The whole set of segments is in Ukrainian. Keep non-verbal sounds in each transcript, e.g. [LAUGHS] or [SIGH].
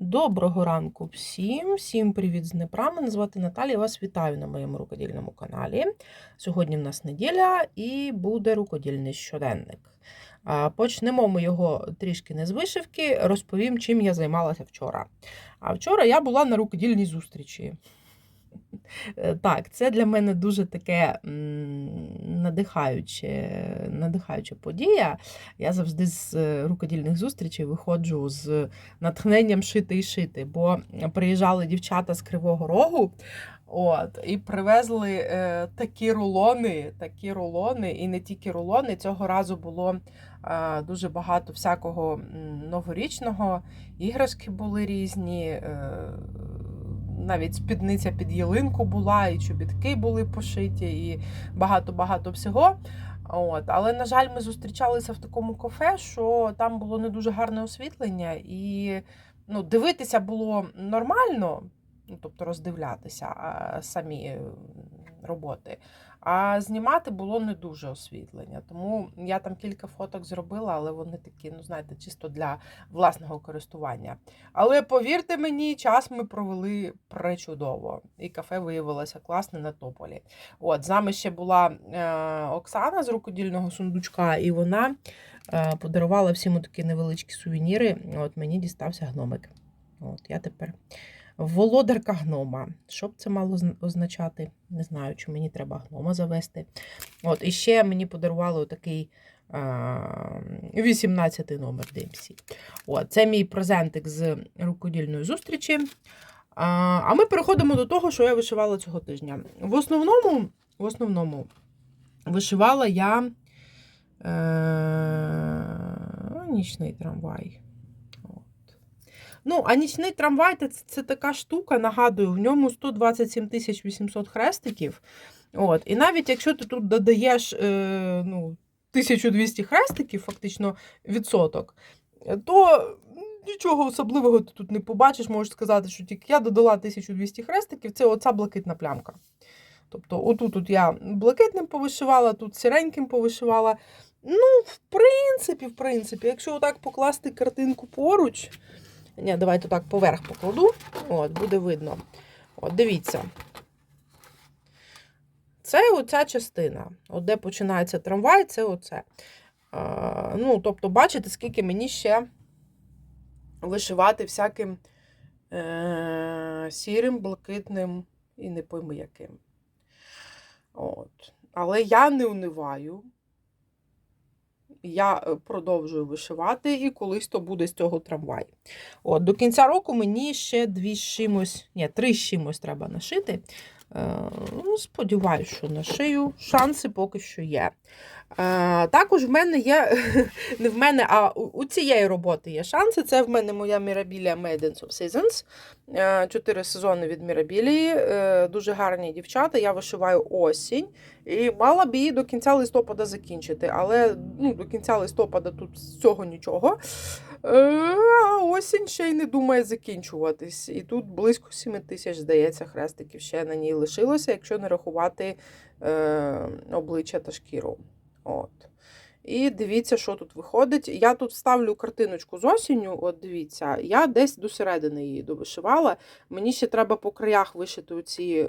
Доброго ранку всім! Всім привіт з Дніпра. Мене звати Наталія. Вас вітаю на моєму рукодільному каналі. Сьогодні в нас неділя і буде рукодільний щоденник. Почнемо ми його трішки не з вишивки, розповім, чим я займалася вчора. А вчора я була на рукодільній зустрічі. Е, Так, це для мене дуже таке надихаюче, надихаюча подія. Я завжди з е, рукодільних зустрічей виходжу з натхненням шити і шити, бо приїжджали дівчата з Кривого Рогу. От, і привезли е, такі рулони, такі рулони, і не тільки рулони. Цього разу було е, дуже багато всякого новорічного. Іграшки були різні, е, навіть спідниця під ялинку була, і чобітки були пошиті, і багато-багато всього. От. Але, на жаль, ми зустрічалися в такому кафе, що там було не дуже гарне освітлення, і ну, дивитися було нормально, ну, тобто роздивлятися самі роботи. А знімати було не дуже освітлення. Тому я там кілька фоток зробила, але вони такі, ну знаєте, чисто для власного користування. Але повірте мені, час ми провели пречудово. І кафе виявилося класне на тополі. От, з нами ще була е, Оксана з рукодільного сундучка, і вона е, подарувала всім такі невеличкі сувеніри. От мені дістався гномик. От, я тепер володарка гнома. Що б це мало означати? Не знаю, чи мені треба гнома завести. От, і ще мені подарували такий 18 номер DMC. Це мій презентик з рукодільної зустрічі. А, а ми переходимо до того, що я вишивала цього тижня. В основному, в основному вишивала я е, нічний трамвай. Ну, а нічний трамвай це, це така штука, нагадую, в ньому 127 800 хрестиків. От. І навіть якщо ти тут додаєш е, ну, 1200 хрестиків, фактично відсоток, то нічого особливого ти тут не побачиш. Можеш сказати, що тільки я додала 1200 хрестиків, це оця блакитна плямка. Тобто, отут от я блакитним повишивала, тут сіреньким повишивала. Ну, в принципі, в принципі, якщо отак покласти картинку поруч. Ні, давайте так поверх покладу. От, буде видно. От, дивіться. Це оця частина. От де починається трамвай, це оце. А, ну, тобто, бачите, скільки мені ще вишивати всяким е- сірим, блакитним і не пойми яким. От. Але я не униваю. Я е, продовжую вишивати, і колись то буде з цього трамвай. От, До кінця року мені ще дві чимось, ні, три чимось треба нашити. Е, ну, Сподіваюсь, що нашию. Шанси поки що є. Е, Також в мене є, [LAUGHS] не в мене, а у цієї роботи є шанси. Це в мене моя Mirabilia Maidens of Seasons. Е, Чотири сезони від. Е, Дуже гарні дівчата. Я вишиваю осінь. І мала б її до кінця листопада закінчити. Але ну, до кінця листопада тут з цього нічого. Е, А осінь ще й не думає закінчуватись. І тут близько 7 тисяч, здається, хрестиків ще на ній лишилося, якщо не рахувати е, обличчя та шкіру. От. І дивіться, що тут виходить. Я тут вставлю картиночку з осінню. От дивіться, я десь до середини її довишивала. Мені ще треба по краях вишити оці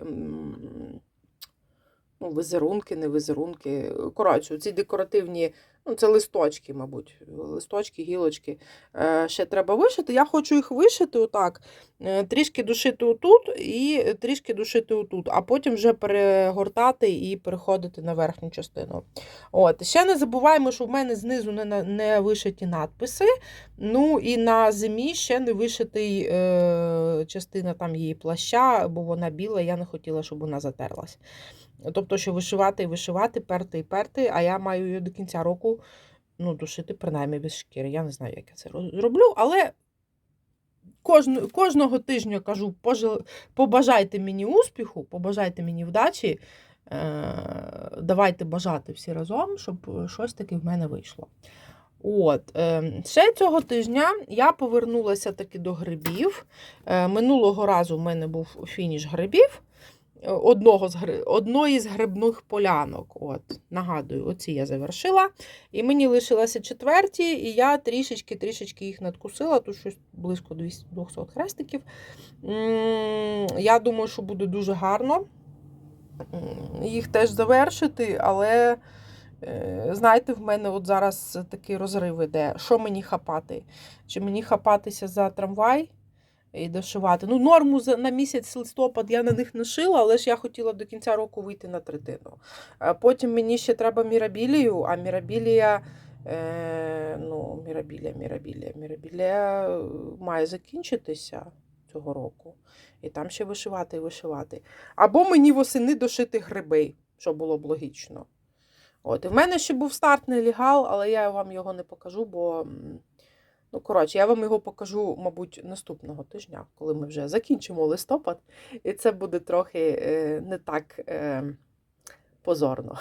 ну, візерунки, не візерунки. Коротше, ці декоративні, ну, це листочки, мабуть, листочки, гілочки. Е, ще треба вишити. Я хочу їх вишити отак, е, трішки душити отут і трішки душити отут, а потім вже перегортати і переходити на верхню частину. От. Ще не забуваємо, що в мене знизу не, не вишиті надписи. Ну і на зимі ще не вишитий е, частина там її плаща, бо вона біла, я не хотіла, щоб вона затерлась. Тобто, що вишивати і вишивати, перти і перти, а я маю її до кінця року ну, душити принаймні без шкіри. Я не знаю, як я це зроблю, але кожну, кожного тижня кажу, пожел- побажайте мені успіху, побажайте мені вдачі. Е, давайте бажати всі разом, щоб щось таке в мене вийшло. От, е, ще цього тижня я повернулася таки до грибів. Е, минулого разу в мене був фініш грибів. Одного з одної з грибних полянок. От, нагадую, оці я завершила. І мені лишилося четверті, і я трішечки-трішечки їх надкусила, тут щось близько 200 200 хрестиків. Я думаю, що буде дуже гарно їх теж завершити, але. е, Знаєте, в мене от зараз такий розрив іде. Що мені хапати? Чи мені хапатися за трамвай і дошивати? Ну, норму на місяць листопад я на них не шила, але ж я хотіла до кінця року вийти на третину. Потім мені ще треба мірабілію, а мірабілія. Е, ну, мірабілія, мірабілія, мірабілія е, має закінчитися цього року. І там ще вишивати і вишивати. Або мені восени дошити гриби, що було б логічно. От, і в мене ще був стартний легал, але я вам його не покажу, бо. Ну, коротше, я вам його покажу, мабуть, наступного тижня, коли ми вже закінчимо листопад, і це буде трохи е, не так е, позорно.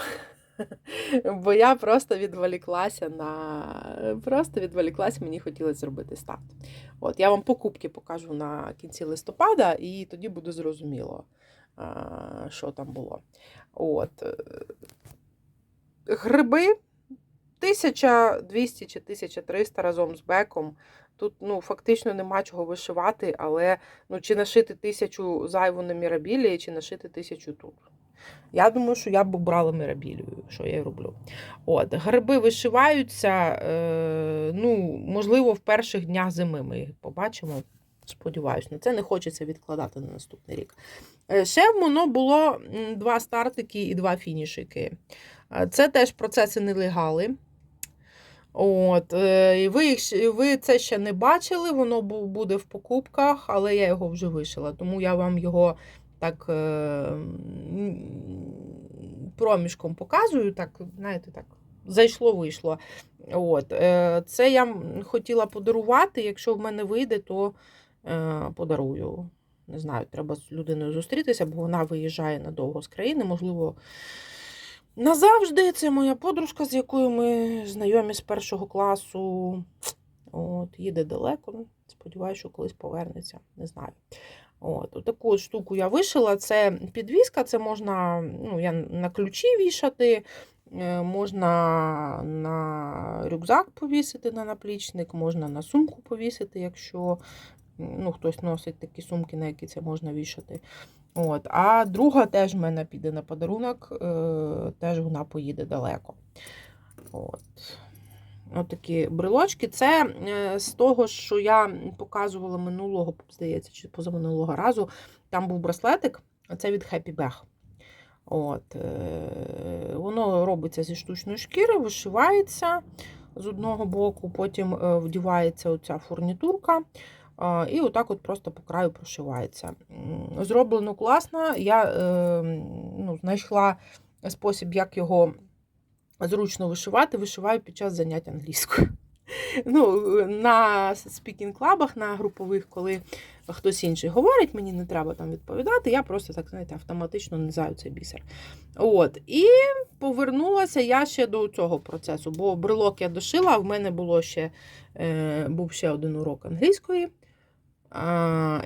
[LAUGHS] Бо я просто відволіклася на. Просто відволіклася, мені хотілося зробити старт. От, я вам покупки покажу на кінці листопада, і тоді буде зрозуміло, що там було. От. е, Гриби 1200 чи 1300 разом з беком. Тут ну, фактично нема чого вишивати, але ну, чи нашити тисячу зайву на мірабілії, чи нашити тисячу тут. Я думаю, що я б обрала мірабілію, що я і роблю. От, гриби вишиваються, е, ну, можливо, в перших днях зими ми їх побачимо. Сподіваюсь, на це не хочеться відкладати на наступний рік. Е, Ще в моно було два стартики і два фінішики. Е, Це теж процеси нелегали. От, е, і ви, ви це ще не бачили, воно буде в покупках, але я його вже вишила, тому я вам його так е, проміжком показую, так, знаєте, так, зайшло-вийшло. От, е, це я хотіла подарувати. Якщо в мене вийде, то подарую. Не знаю, треба з людиною зустрітися, бо вона виїжджає надовго з країни. Можливо, назавжди це моя подружка, з якою ми знайомі з першого класу. От, їде далеко. Сподіваюся, що колись повернеться. Не знаю. От, таку штуку я вишила. Це підвіска, це можна ну, я на ключі вішати, е, можна на рюкзак повісити на наплічник, можна на сумку повісити, якщо ну, хтось носить такі сумки, на які це можна вішати. От. А друга теж в мене піде на подарунок, е, теж вона поїде далеко. От. От такі брелочки. Це е, з того, що я показувала минулого, здається, чи позаминулого разу. Там був браслетик, а це від Happy Bag. От, е, воно робиться зі штучної шкіри, вишивається з одного боку, потім е, вдівається оця фурнітурка. І отак от просто по краю прошивається. Зроблено класно. Я е, ну, знайшла спосіб, як його зручно вишивати, вишиваю під час занять англійською. [LAUGHS] Ну, на спікінг-клабах, на групових, коли хтось інший говорить, мені не треба там відповідати, я просто так, знаєте, автоматично низаю цей бісер. От. І повернулася я ще до цього процесу, бо брелок я дошила, а в мене було ще, е, був ще один урок англійської.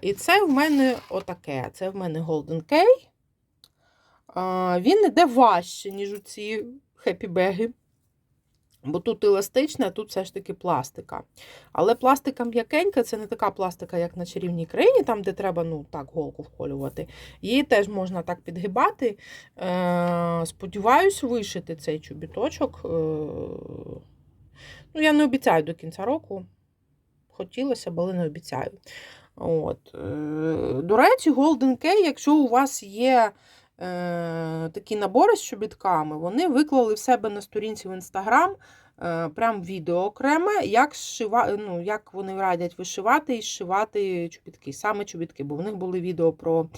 І це в мене отаке. Це в мене Golden K. Він іде важче, ніж у ці хеппі-беги. Бо тут еластична, а тут все ж таки пластика. Але пластика м'якенька, це не така пластика, як на чарівній країні, там, де треба ну, так, голку вколювати. Її теж можна так підгибати. Е, Сподіваюсь, вишити цей чобіточок. Е, ну, я не обіцяю до кінця року. Хотілося але не обіцяю. От. Е, До речі, Golden K, якщо у вас є е, такі набори з чобітками, вони виклали в себе на сторінці в Інстаграм е, прям відео окреме, як, зшива, ну, як вони радять вишивати і зшивати чобітки, саме чобітки, бо в них були відео про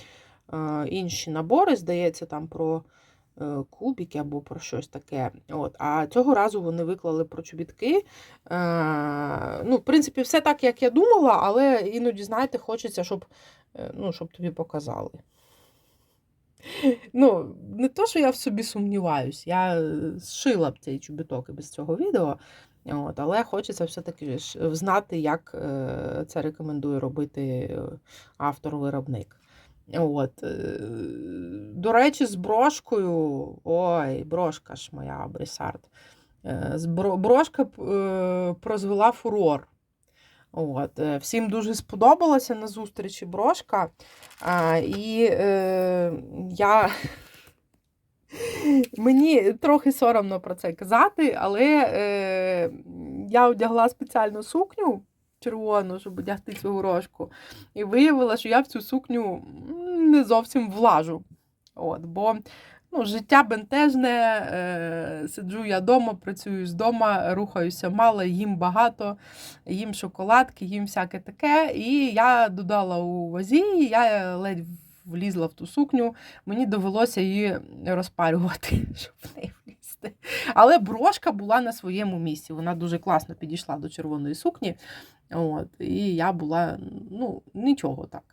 е, інші набори, здається, там про кубики або про щось таке. От. А цього разу вони виклали про чобітки. Е, ну, в принципі, все так, як я думала, але іноді, знаєте, хочеться, щоб, е, ну, щоб тобі показали. Ну, не то, що я в собі сумніваюсь, я е, зшила б цей чобіток і без цього відео, от, але хочеться все-таки знати, як е, це рекомендує робити е, автор-виробник. От. е, До речі, з брошкою. Ой, брошка ж моя Брісард. Е, Брошка е, прозвела фурор. От. е, Всім дуже сподобалася на зустрічі брошка. І я. [LAUGHS] Мені трохи соромно про це казати, але е, я одягла спеціальну сукню червону, щоб одягти цю горошку. І виявила, що я в цю сукню не зовсім влажу. От, бо ну, життя бентежне, е, сиджу я вдома, працюю з дома, рухаюся мало, їм багато, їм шоколадки, їм всяке таке. І я додала у вазі, я ледь влізла в ту сукню, мені довелося її розпарювати, [LAUGHS] щоб в неї влізти. Але брошка була на своєму місці. Вона дуже класно підійшла до червоної сукні. От, і я була, ну, нічого так.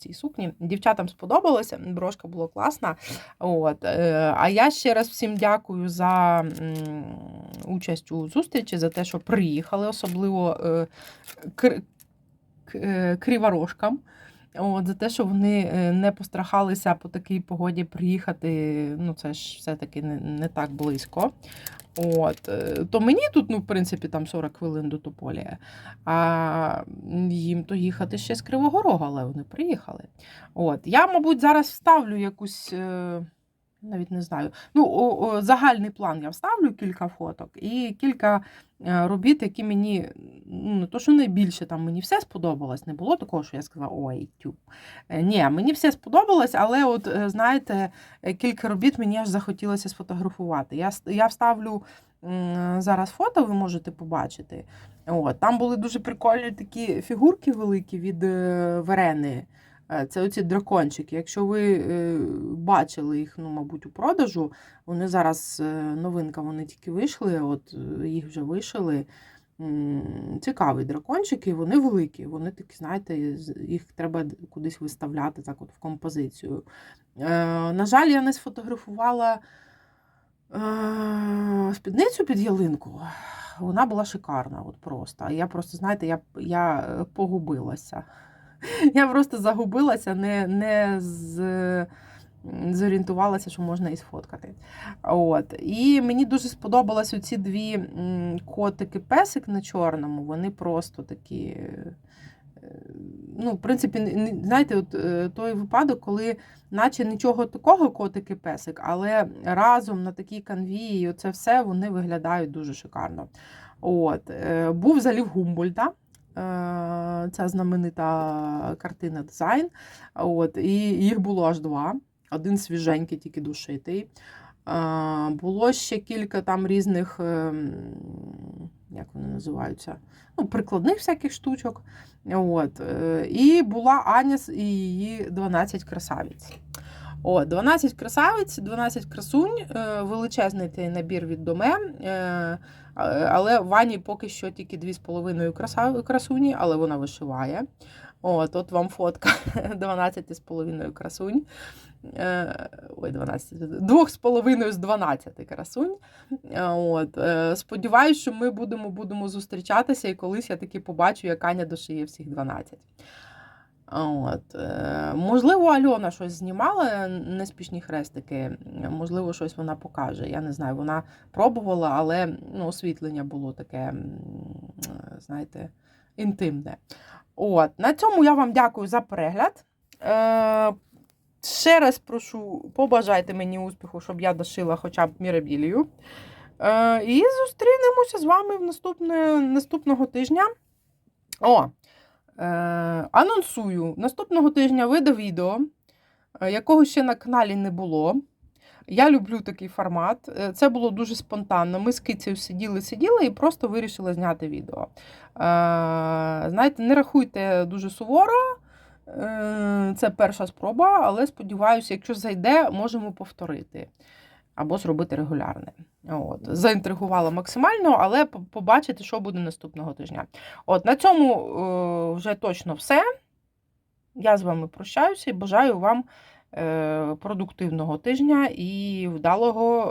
Цій сукні. Дівчатам сподобалося, брошка була класна. От. е, А я ще раз всім дякую за участь у зустрічі, за те, що приїхали, особливо е, е, криворожкам. От, за те, що вони не пострахалися по такій погоді приїхати, ну це ж все-таки не, не так близько. От, е, то мені тут, ну, в принципі, там 40 хвилин до Тополія, а їм то їхати ще з Кривого Рога, але вони приїхали. От, я, мабуть, зараз вставлю якусь. Навіть не знаю. Ну, о, о, загальний план я вставлю кілька фоток і кілька е, робіт, які мені ну, то, що найбільше там мені все сподобалось. Не було такого, що я сказала, ой, тю. Е, Ні, мені все сподобалось, але от е, знаєте, кілька робіт мені аж захотілося сфотографувати. Я, я вставлю зараз фото, ви можете побачити. От, там були дуже прикольні такі фігурки великі від Верени. Е, Це оці дракончики. Якщо ви е, бачили їх, ну, мабуть, у продажу, вони зараз е, новинка, вони тільки вийшли, от їх вже вишили. Цікаві дракончики, вони великі. Вони такі, знаєте, їх треба кудись виставляти так от в композицію. На жаль, я не сфотографувала спідницю під ялинку. Вона була шикарна, от просто. Я просто, знаєте, я, я погубилася. [LAUGHS] Я просто загубилася, не, не з, зорієнтувалася, що можна і сфоткати. От. І мені дуже сподобалось оці дві котики-песик на чорному. Вони просто такі. е, Ну, в принципі, знаєте, от е, той випадок, коли наче нічого такого котики-песик, але разом на такій канві, і оце все вони виглядають дуже шикарно. От. е, Був залів Гумбольда. Е, Ця знаменита картина дизайн. От, і їх було аж два. Один свіженький, тільки душитий. Е, Було ще кілька там різних, ем, як вони називаються, ну, прикладних всяких штучок. От. е, І була Аня і її 12 красавиць. О, 12 красавиць, 12 красунь, е, величезний набір від доме. е, Але Вані поки що тільки 2,5 краса- красуні, але вона вишиває. От, от вам фотка [LAUGHS] 12,5 красунь. Е, Ой, 12, 2,5 з 12 красунь. От, сподіваюсь, що ми будемо, будемо зустрічатися, і колись я таки побачу, як Аня дошиє всіх 12. От. е, Можливо, Альона щось знімала, неспішні хрестики. Можливо, щось вона покаже. Я не знаю, вона пробувала, але ну, освітлення було таке, знаєте, інтимне. От. На цьому я вам дякую за перегляд. Е, ще раз прошу, побажайте мені успіху, щоб я дошила хоча б мірабілію. Е, і зустрінемося з вами в наступне, наступного тижня. О! Е, анонсую, наступного тижня вийде відео, е, якого ще на каналі не було. Я люблю такий формат. Е, Це було дуже спонтанно. Ми з кицею сиділи, сиділи і просто вирішили зняти відео. Знаєте, не рахуйте дуже суворо. Це перша спроба, але сподіваюся, якщо зайде, можемо повторити. Або зробити регулярне. От. Заінтригувала максимально, але побачити, що буде наступного тижня. От на цьому е, вже точно все. Я з вами прощаюся і бажаю вам е, продуктивного тижня і вдалого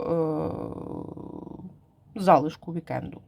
е, залишку вікенду.